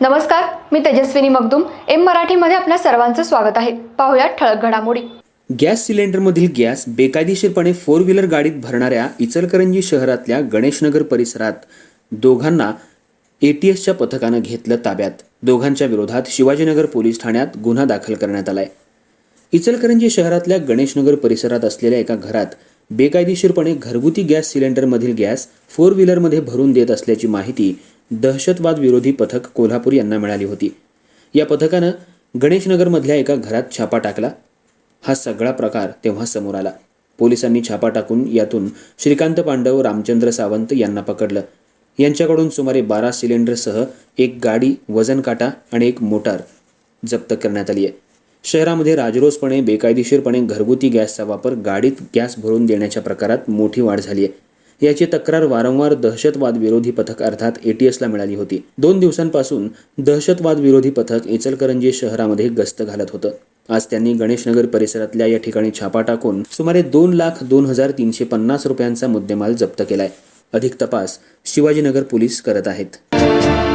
नमस्कार मी तेजस्विनी मगदुम. एम मराठीमध्ये आपल्या सर्वांचं स्वागत आहे. पाहुयात ठळक घडामोडी. गॅस सिलेंडरमधील गॅस बेकायदेशीरपणे फोर व्हीलर गाडीत भरणाऱ्या इचलकरंजी शहरातल्या गणेशनगर परिसरात दोघांना एटीएसच्या पथकानं घेतलं ताब्यात. दोघांच्या विरोधात शिवाजीनगर पोलीस ठाण्यात गुन्हा दाखल करण्यात आलाय. इचलकरंजी शहरातल्या गणेशनगर परिसरात असलेल्या एका घरात बेकायदेशीरपणे घरगुती गॅस सिलेंडरमधील गॅस फोर व्हीलरमध्ये भरून देत असल्याची माहिती दहशतवाद विरोधी पथक कोल्हापूर यांना मिळाली होती. या पथकानं गणेशनगरमधल्या एका घरात छापा टाकला. हा सगळा प्रकार तेव्हा समोर आला. पोलिसांनी छापा टाकून यातून श्रीकांत पांडव रामचंद्र सावंत यांना पकडलं. यांच्याकडून सुमारे बारा सिलेंडरसह एक गाडी वजन काटा आणि एक मोटार जप्त करण्यात आली आहे शहरामध्ये राजरोसपणे बेकायदेशीरपणे घरगुती गॅसचा वापर गाडीत गॅस भरून देण्याच्या प्रकारात मोठी वाढ झाली आहे याची तक्रार वारंवार दहशतवाद विरोधी पथक अर्थात एटीएसला मिळाली होती. दोन दिवसांपासून दहशतवाद विरोधी पथक इचलकरंजी शहरामध्ये गस्त घालत होतं. आज त्यांनी गणेशनगर परिसरातल्या या ठिकाणी छापा टाकून सुमारे दोन लाख दोन हजार तीनशे पन्नास रुपयांचा मुद्देमाल जप्त केलाय. अधिक तपास शिवाजीनगर पोलीस करत आहेत.